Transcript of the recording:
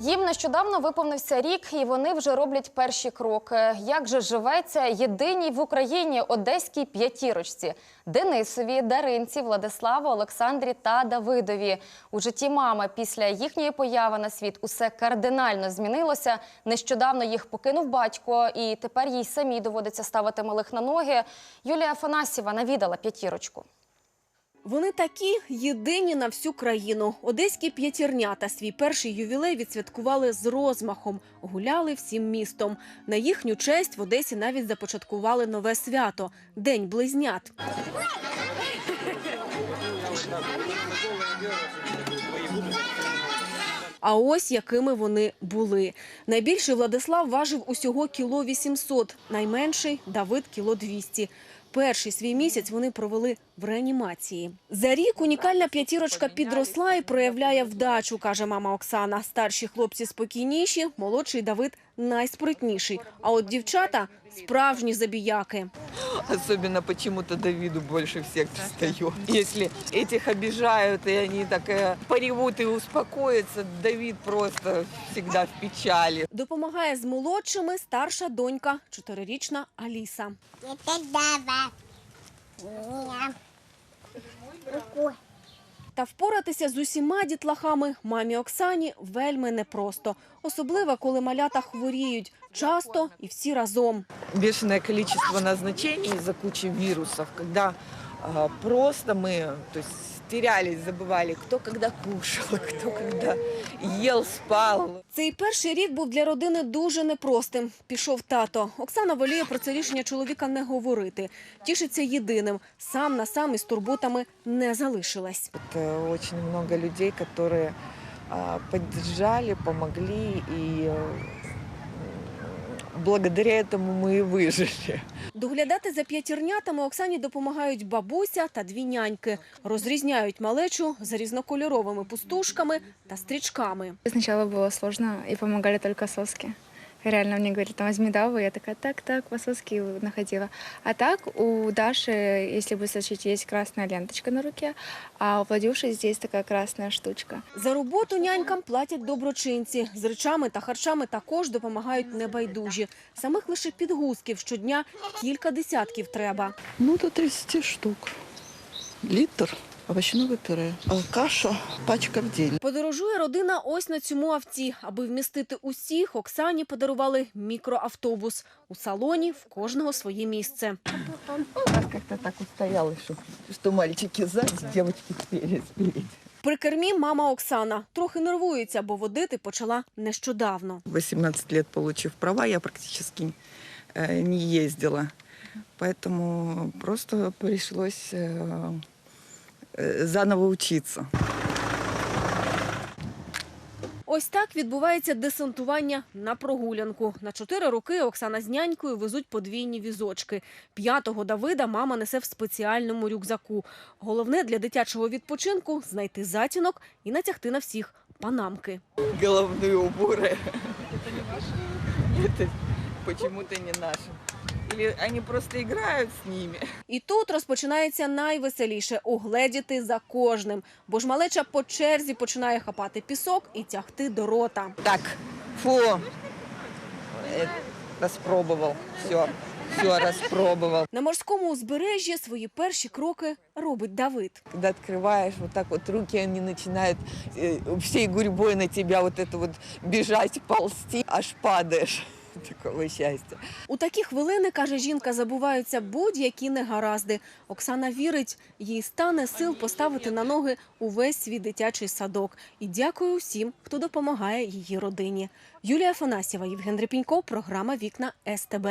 Їм нещодавно виповнився рік, і вони вже роблять перші кроки. Як же живеться єдиній в Україні одеській п'ятірочці Денисові, Даринці, Владиславу, Олександрі та Давидові. У житті мами після їхньої появи на світ усе кардинально змінилося. Нещодавно їх покинув батько, і тепер їй самій доводиться ставити малих на ноги. Юлія Афанасьєва навідала п'ятірочку. Вони такі єдині на всю країну. Одеські п'ятірнята свій перший ювілей відсвяткували з розмахом, гуляли всім містом. На їхню честь в Одесі навіть започаткували нове свято День близнят. А ось якими вони були. Найбільший Владислав важив усього кіло 800, найменший Давид кіло 200. Перший свій місяць вони провели в реанімації. За рік унікальна п'ятірочка підросла і проявляє вдачу, каже мама Оксана. Старші хлопці спокійніші, молодший Давид найспритніший. А от дівчата справжні забіяки. Особенно почему-то Давиду больше всех достает. Если этих обижают, и они так э, поревут и успокоятся, Давид просто всегда в печали. Допомагає з молодшими старша донька, чотирирічна Аліса. Это дава. Меня. Руку. та впоратися з усіма дітлахами мамі Оксані вельми непросто. Особливо, коли малята хворіють. Часто і всі разом. Бешеное количество назначений из-за кучи вирусов, когда а, просто мы то терялись, забывали, кто когда кушал, кто когда ел, спал. Цей перший рік був для родини дуже непростим. Пішов тато. Оксана воліє про це рішення чоловіка не говорити. Тішиться єдиним. Сам на сам із турботами не залишилась. Это очень много людей, которые а, поддержали, помогли, и э, благодаря этому мы и выжили. Доглядати за п'ятірнятами Оксані допомагають бабуся та дві няньки. Розрізняють малечу за різнокольоровими пустушками та стрічками. Спочатку було сложно, і допомагали только соски. Реально мне говорили, там, возьми Даву, я такая, так, так, по соски находила. А так у Даши, если вы сочите, есть красная ленточка на руке, а у Владюши здесь такая красная штучка. За роботу нянькам платять доброчинці. З речами та харчами також допомагають небайдужі. Самих лише підгузків щодня кілька десятків треба. Ну, до 30 штук. Литр овощного пюре. А каша пачка в день. Подорожує родина ось на цьому авті. Аби вмістити усіх, Оксані подарували мікроавтобус. У салоні в кожного своє місце. У нас как-то так устоялось, что, что мальчики сзади, девочки спереди. спереди. При кермі мама Оксана трохи нервується, бо водити почала нещодавно. 18 лет получив права, я практически э, не ездила. Поэтому просто пришлось э, э, заново учиться. Ось так відбувається десантування на прогулянку. На чотири роки Оксана з нянькою везуть подвійні візочки. П'ятого Давида мама несе в спеціальному рюкзаку. Головне для дитячого відпочинку знайти затінок і натягти на всіх панамки. Головные уборы. Это почему-то не наши. Или они просто играют с ними. І тут розпочинається найвеселіше угледіти за кожним, бо ж малеча по черзі починає хапати пісок і тягти до рота. Так, фу. Э, Распробовал. Все, все распробовал. На морському узбережжі свої перші кроки робить Давид. Когда открываешь, вот так вот руки, они начинают э, всей гурьбой на тебя вот это вот бежать, ползти, аж падаешь. Такого щастя. У такі хвилини, каже жінка, забуваються будь-які негаразди. Оксана вірить, їй стане сил поставити на ноги увесь свій дитячий садок. І дякую усім, хто допомагає її родині. Юлія Фанасєва, Євген Репінько, програма Вікна СТБ.